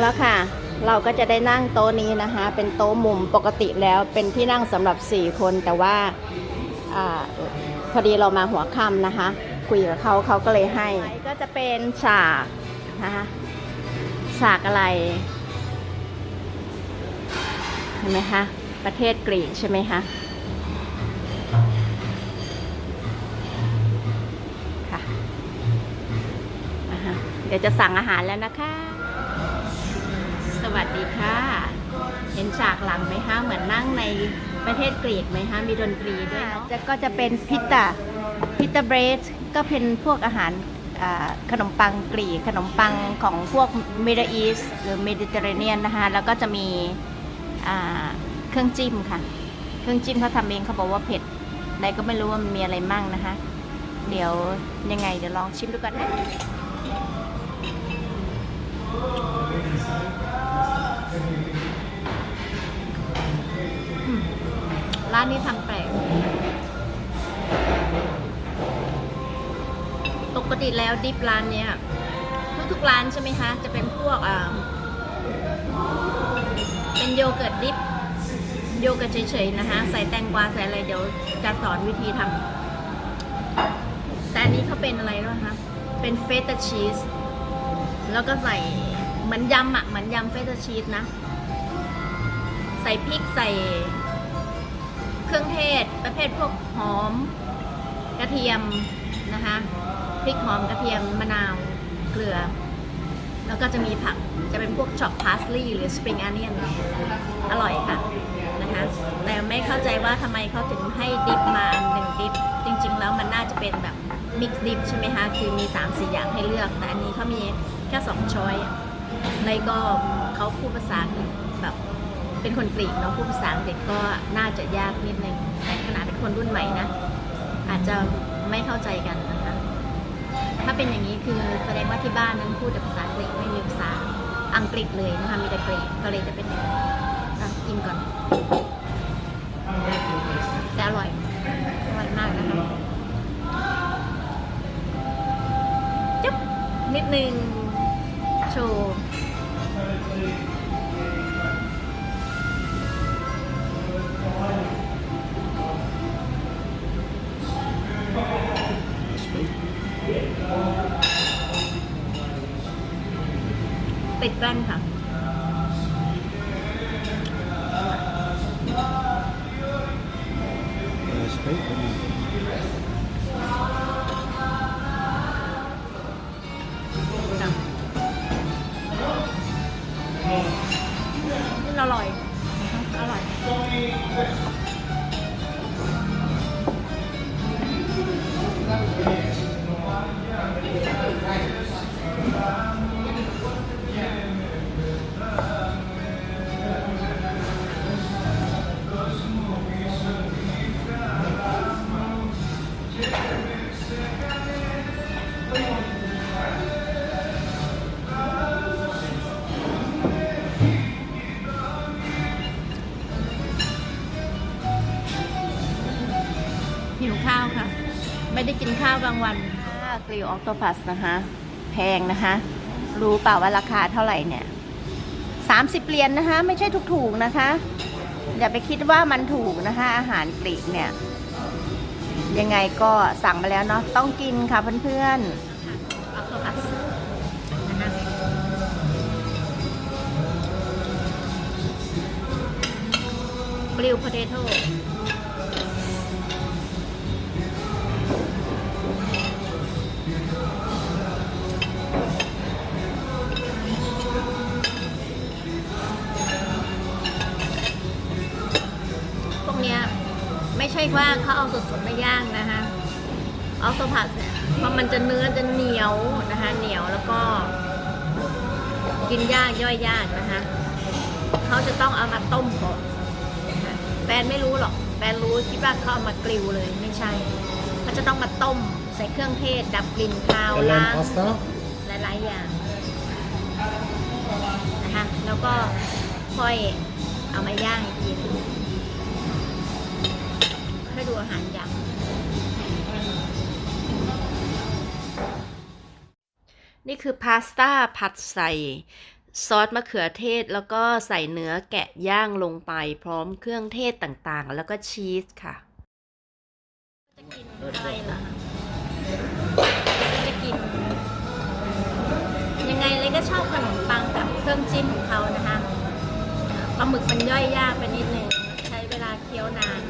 แล้วค่ะ เราก็จะได้นั่งโต๊ะนี้นะคะ เป็นโต๊ะมุมปกติแล้วเป็นที่นั่งสำหรับ 4 คนแต่ว่าอพอดีเรามาหัวค่ำนะคะ คุยกับเขาเขาก็เลยให้ ก็จะเป็นฉากนะคะฉากอะไรเห็นไหมคะประเทศกรีกใช่ไหมคะค่ะอ่าฮะเดี๋ยวจะสั่งอาหารแล้วนะคะ สวัสดีค่ะ เห็นฉากหลังไหมคะเหมือนนั่งในประเทศกรีกไหมคะมีดนตรีด้วยเนาะจะก็จะเป็นพิตตาพิตตาเบรดก็เป็นพวกอาหารขนมปังกรีกขนมปังของพวกมิดเดิอีสหรือเมดิเตอร์เรเนียนนะคะแล้วก็จะมีเครื่องจิ้มค่ะ เครื่องจิ้มเขาทำเองเขาบอกว่าเผ็ดอะไรก็ไม่รู้ว่ามันมีอะไรมั่งนะคะ เดี๋ยวยังไงเดี๋ยวลองชิมดูก่อนนะ ร้านนี้ทำแปลก ปกติแล้วดิฟร้านเนี้ยทุกๆร้านใช่ไหมคะ จะเป็นพวกเป็นโยเกิร์ตดิฟโยเกิร์ตเฉยๆนะคะ ใส่แตงกวาใส่อะไรเดี๋ยวจะสอนวิธีทำแต่อันนี้เขาเป็นอะไรรู้ไหมคะเป็นเฟต a ชีสแล้วก็ใส่ เหมือนยำอะเหมือนยำเฟต a ชีสนะ ใส่พริกใส่เครื่องเทศประเภทพวกหอมกระเทียมนะคะพริกหอมกระเทียมมะนาวเกลือ แล้วก็จะมีผักจะเป็นพวกช็อปพาสลีย์หรือสปริงอ n เนียนอร่อยค่ะนะคะแต่ไม่เข้าใจว่าทำไมเขาถึงให้ดิฟมาอันหนึ่งดิฟจริง ๆ แล้วมันน่าจะเป็นแบบมิกซ์ดิฟใช่ไหมคะ คือมี 3 4 อย่างให้เลือก แต่อันนี้เขามีแค่ 2 ช้อย ในก็เขาพูดภาษาแบบเป็นคนกรีกเนาะพูดภาษาอังกฤษก็น่าจะยากนิดนึงแต่ขนาดเป็นคนรุ่นใหม่นะ อาจจะไม่เข้าใจกันนะคะ ถ้าเป็นอย่างนี้คือแสดงว่าที่บ้านนั้นพูดแต่ภาษากรีกไม่มีภาษาอังกฤษเลยนะคะมีแต่กรีกก็เลยจะเป็นอย่างนี้กินก่อน แต่อร่อยอร่อยมากนะคะจุ๊บนิดนึงโชว์ ติดแว่นค่ะ Uh, straight, but อ กินข้าวกลางวันกริวออคโตพัสนะคะ แพงนะคะ รู้เปล่าว่าราคาเท่าไหร่เนี่ยสามสิบเหรียญนะคะ ไม่ใช่ถูกๆนะคะ อย่าไปคิดว่ามันถูกนะคะ อาหารกรีกเนี่ย ยังไงก็สั่งมาแล้วเนาะต้องกินค่ะเพื่อนๆออคโตพัสนะคะกริวโพเตโต้ ช่ว่าเขาเอาสดๆมาย่างนะคะเอาตัวผัดเนี่ยเพราะมันจะเนื้อจะเหนียวนะคะเหนียวแล้วก็ กินยากย่อยยากนะคะเขาจะต้องเอามาต้มก่อนนะคะแฟนไม่รู้หรอกแฟนรู้คิดว่าเขาเอามากริวเลยไม่ใช่เขาจะต้องมาต้มใส่เครื่องเทศ ดับกลิ่นคาว Italian ล้าง pasta. หลายๆอย่างนะคะแล้วก็ค่อยเอามาย่างอีกทีหนึ่งให้ ดูอาหารยำนี่คือพาสต้าผัดใส่ซอสมะเขือเทศแล้วก็ใส่เนื้อแกะย่างลงไปพร้อมเครื่องเทศต่างๆ แล้วก็ชีสค่ะ จะกินอะไรล่ะ จะกิน ยังไงเลยก็ชอบขนมปังกับเครื่องจิ้มของเขานะคะปลาหมึกมันย่อยยากไปนิดนึง ใช้เวลาเคี้ยวนาน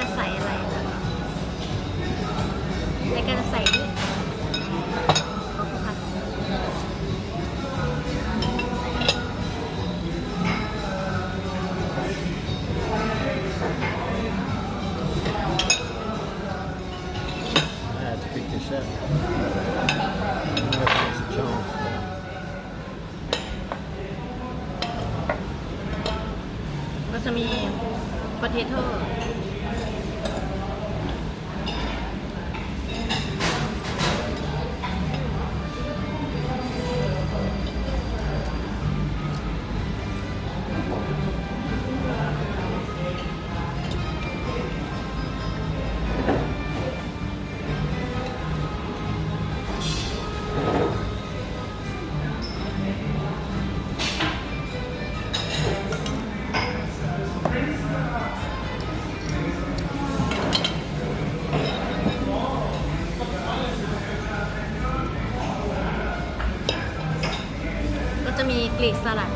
จะใส่อะไรล่ะอะไรก็จะใส่นี่ กสลัด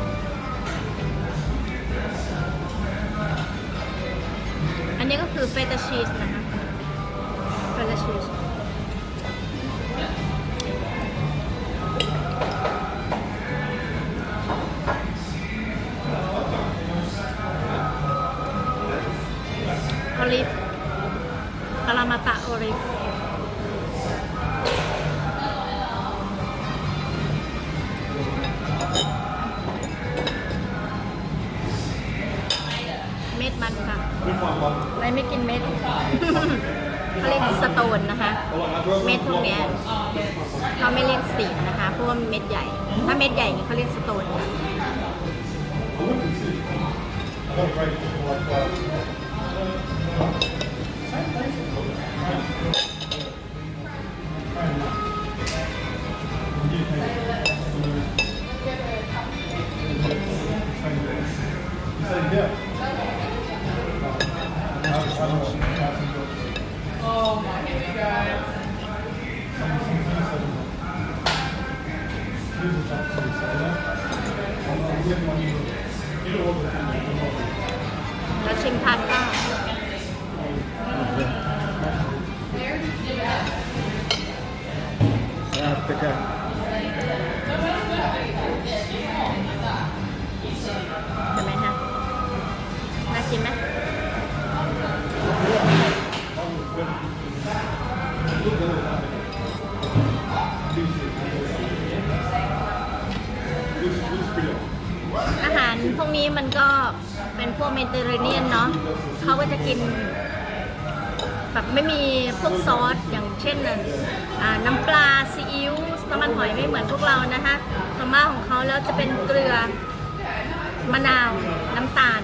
อันนี้ก็คือเฟตาชีสนะคะเฟตาชีส เขาเรียกสโตนนะคะ เม็ดพวกเนี้ยเขาไม่เรียกสีนะคะเพราะว่ามันเม็ดใหญ่ ถ้าเม็ดใหญ่เนี่เขาเรียกสโตนค่ะ ล้ อาหารพวกนี้มันก็เป็นพวกเมดิเตอร์เรเนียนเนาะเขาก็จะกิน แบบไม่มีพวกซอสอย่างเช่นอ่าน้ำปลาซีอิ๊วน้ำมันหอยไม่เหมือนพวกเรานะคะส่วนมากของเขาแล้วจะเป็นเกลือมะนาวน้ำตาล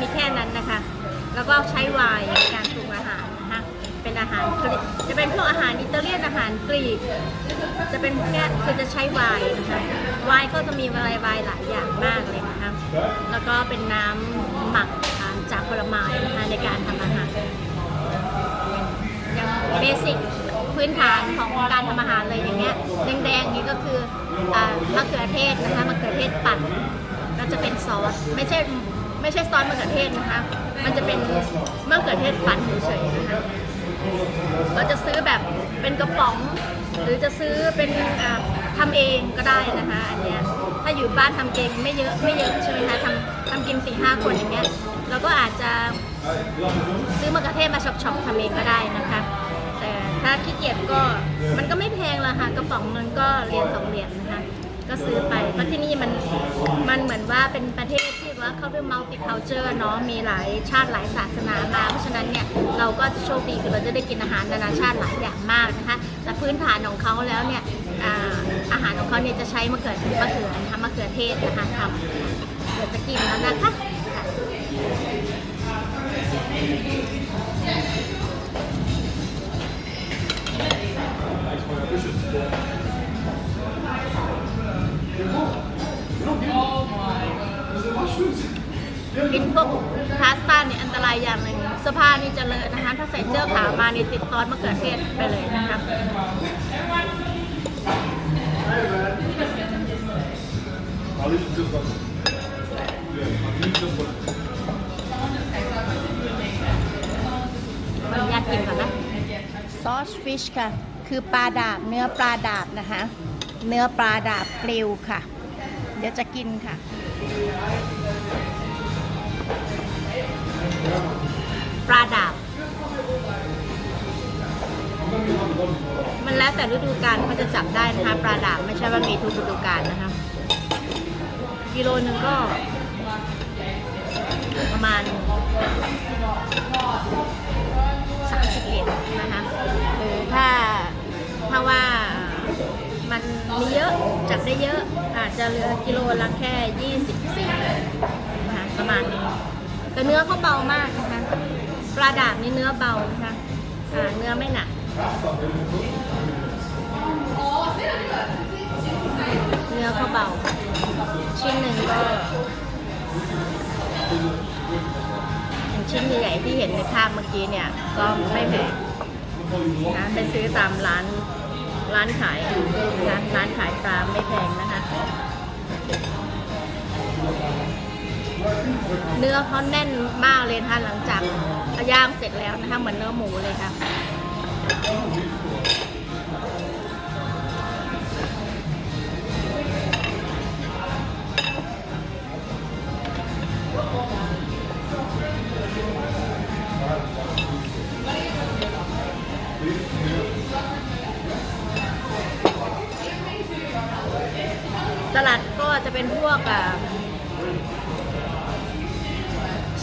มีแค่นั้นนะคะ แล้วก็ใช้ไวน์ในการปรุงอาหารนะคะเป็นอาหารกรีกจะเป็นพวกอาหารอิตาเลียนอาหารกรีก จะเป็นแค่คือจะใช้ไวน์นะคะไวน์ก็จะมีอะไรไวน์หลายอย่าง เป็นน้ำหมักจากผลไม้นะคะในการทำอาหารอย่างเบสิกพื้นฐานของการทำอาหารเลยอย่างเงี้ยแดงๆนี้ก็คืออมะเขือเทศนะคะมะเขือเทศปั่นก็จะเป็นซอสไม่ใช่ไม่ใช่ซอสมะเขือเทศนะคะ มันจะเป็นมะเขือเทศปั่นเฉยๆนะคะเราจะซื้อแบบเป็นกระป๋อง หรือจะซื้อเป็นทำเองก็ได้นะคะอันเนี้ย ถ้าอยู่บ้านทำเองไม่เยอะไม่เยอะใช่ไหมคะทำทำกินสี่ห้าคนอย่างเงี้ยเราก็อาจจะซื้อมะเขือเทศมาช็อปๆทำเองก็ได้นะคะแต่ถ้าขี้เกียจก็มันก็ไม่แพงละค่ะกระป๋องนึงก็เหรียญสองเหรียญนะคะก็ซื้อไปเพราะที่นี่มันมันเหมือนว่าเป็นประเทศที่ว่าเขาเป็น multicultural เนาะมีหลายชาติหลายศาสนามา เพราะฉะนั้นเนี่ยเราก็จะโชคดีคือเราจะได้กินอาหารนานาชาติหลายอย่างมากนะคะแต่พื้นฐานของเขาแล้วเนี่ย อาหารของเขาเนี่ยจะใช้มะเขือมะเขือนะคะมะเขือเทศนะคะทำเดี๋ยวจะกินแล้วนะคะกินพวกพาสต้าเนี่ยอันตรายอย่างหนึ่งเสื้อนี่จะเลอะนะคะ ถ้าใส่เสื้อขาวมานี่ติดซอสมะเขือเทศไปเลยนะคะ ฟิชค่ะ คือปลาดาบเนื้อปลาดาบนะคะ เนื้อปลาดาบกริลค่ะ เดี๋ยวจะกินค่ะปลาดาบ มันแล้วแต่ฤดูกาลเขาจะจับได้นะคะปลาดาบไม่ใช่ว่ามีทุกฤดูกาลนะคะกิโลหนึ่งก็ ประมาณ ถ้าว่ามันมีเยอะจับได้เยอะอาจจะเหลือกิโลละแค่ 24นะคะประมาณนี้แต่เนื้อเขาเบามากนะคะปลาดาบนี่เนื้อเบานะคะเนื้อไม่หนักเนื้อเขาเบา ชิ้นหนึ่งก็อย่างชิ้นใหญ่ๆที่เห็นในภาพเมื่อกี้เนี่ย ก็ไม่แพงนะไปซื้อตามร้าน ร้านขายนะร้านขายปลาไม่แพงนะคะ เนื้อเขาแน่นมากเลยนะคะหลังจากย่างเสร็จแล้วนะคะ เหมือนเนื้อหมูเลยค่ะ สลัดก็จะเป็นพวก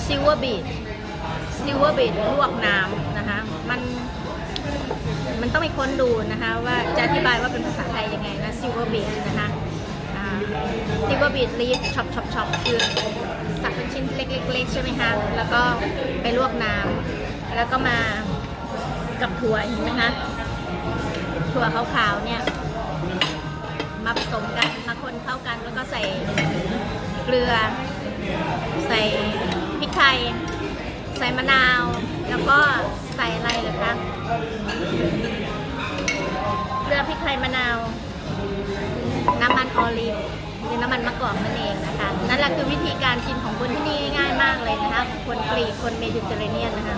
ซิลเวอร์บีดซิลเวอร์บีดลวกน้ำนะคะ มันมันต้องไปค้นดูนะคะ ว่าจะอธิบายว่าเป็นภาษาไทยยังไงนะซิลเวอร์บีดนะคะซิลเวอร์บีดลีฟช็อปช็อปช็อปคือสักเป็นชิ้นเล็กๆๆใช่ไหมคะ แล้วก็ไปลวกน้ำแล้วก็มากับถั่วเห็นไหมคะถั่วขาวๆเนี่ย มาผสมกันมาคนเข้ากันแล้วก็ใส่เกลือ ใส่พริกไทย ใส่มะนาว แล้วก็ใส่อะไรเหรอคะเกลือพริกไทยมะนาว น้ำมันออลิฟหรือน้ำมันมะกอกนั่นเองนะคะนั่นแหละคือวิธีการกินของคนที่นี่ง่ายมากเลยนะคะคนกรีกคนเมดิเตอร์เรเนียนนะคะ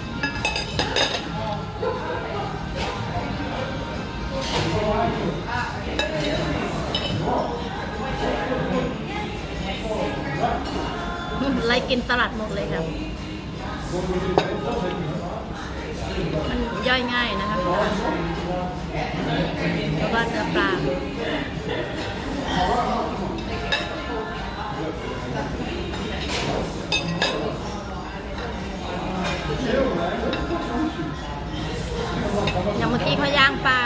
กินสลัดหมดเลยครับมันย่อยง่ายนะคะแล้วก็เนื้อปลาอย่างเมื่อกี้เขาย่างปลา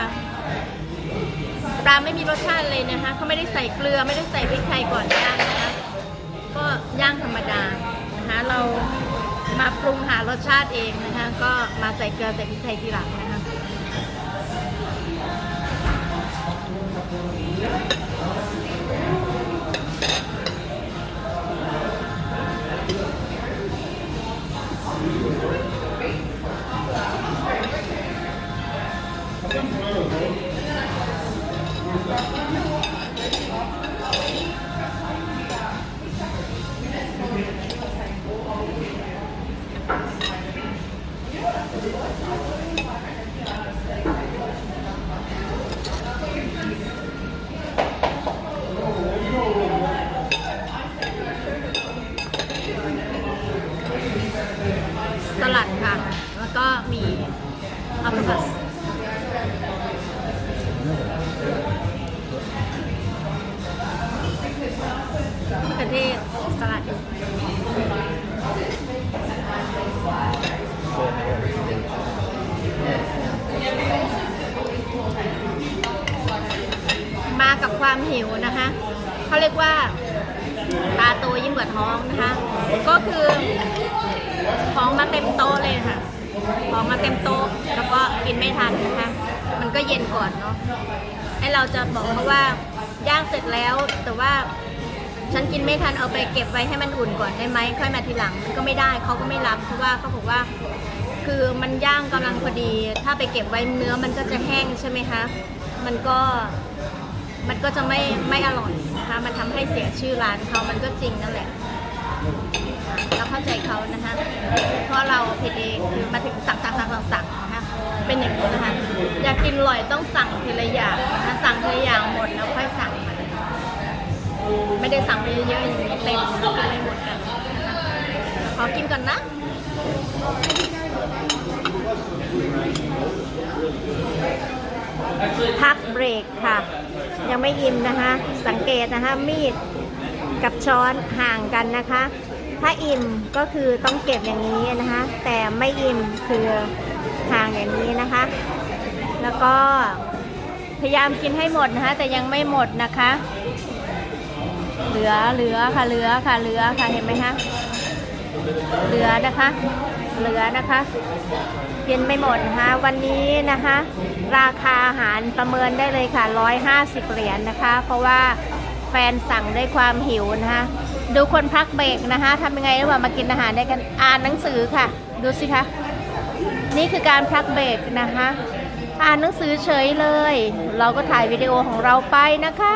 ปลาไม่มีรสชาติเลยนะคะเขาไม่ได้ใส่เกลือไม่ได้ใส่พริกไทยก่อนย่างนะคะ ย่างธรรมดานะคะเรามาปรุงหารสชาติเองนะคะก็มาใส่เกลือใส่พริกไทยทีหลังนะคะ รียกว่าตาโตยิ่งกว่าท้องนะคะ ก็คือของมาเต็มโต๊ะเลยค่ะ ของมาเต็มโต๊ะแล้วก็กินไม่ทันนะคะ มันก็เย็นก่อนเนาะไอเราจะบอกเขาว่าย่างเสร็จแล้วแต่ว่าฉันกินไม่ทันเอาไปเก็บไว้ให้มันอุ่นก่อนได้ไหมค่อยมาทีหลังมันก็ไม่ได้เขาก็ไม่รับเพราะว่าเขาบอกว่า คือมันย่างกำลังพอดี ถ้าไปเก็บไว้เนื้อมันก็จะแห้งใช่ไหมคะมันก็ มันก็จะไม่ไม่อร่อยนะคะ มันทำให้เสียชื่อร้านเขามันก็จริงนั่นแหละเราเข้าใจเขานะคะ เพราะเราผิดเองคือมาถึงสั่งสั่งสั่งสั่งสั่งนะคะเป็นอย่างนี้นะคะ อยากกินอร่อยต้องสั่งทีละอย่างนะสั่งทีละอย่างหมดแล้วค่อยสั่ง ไม่ได้สั่งไปเยอะๆอย่างนี้เต็มกินไม่หมดกันขอกินก่อนนะพักเบรกค่ะ ยังไม่อิ่มนะคะ สังเกตนะคะมีดกับช้อนห่างกันนะคะ ถ้าอิ่มก็คือต้องเก็บอย่างนี้นะคะ แต่ไม่อิ่มคือห่างอย่างนี้นะคะ แล้วก็พยายามกินให้หมดนะคะ แต่ยังไม่หมดนะคะ เหลือเหลือค่ะเหลือค่ะเหลือค่ะเห็นไหมคะเหลือนะคะ เหลือนะคะกินไม่หมดนะคะวันนี้นะคะ ราคาอาหารประเมินได้เลยค่ะ 150 เหรียญนะคะ เพราะว่าแฟนสั่งด้วยความหิวนะคะ ดูคนพักเบรกนะคะทำยังไงระหว่างมากินอาหารได้กันอ่านหนังสือค่ะ ดูสิคะนี่คือการพักเบรกนะคะ อ่านหนังสือเฉยเลย เราก็ถ่ายวิดีโอของเราไปนะคะ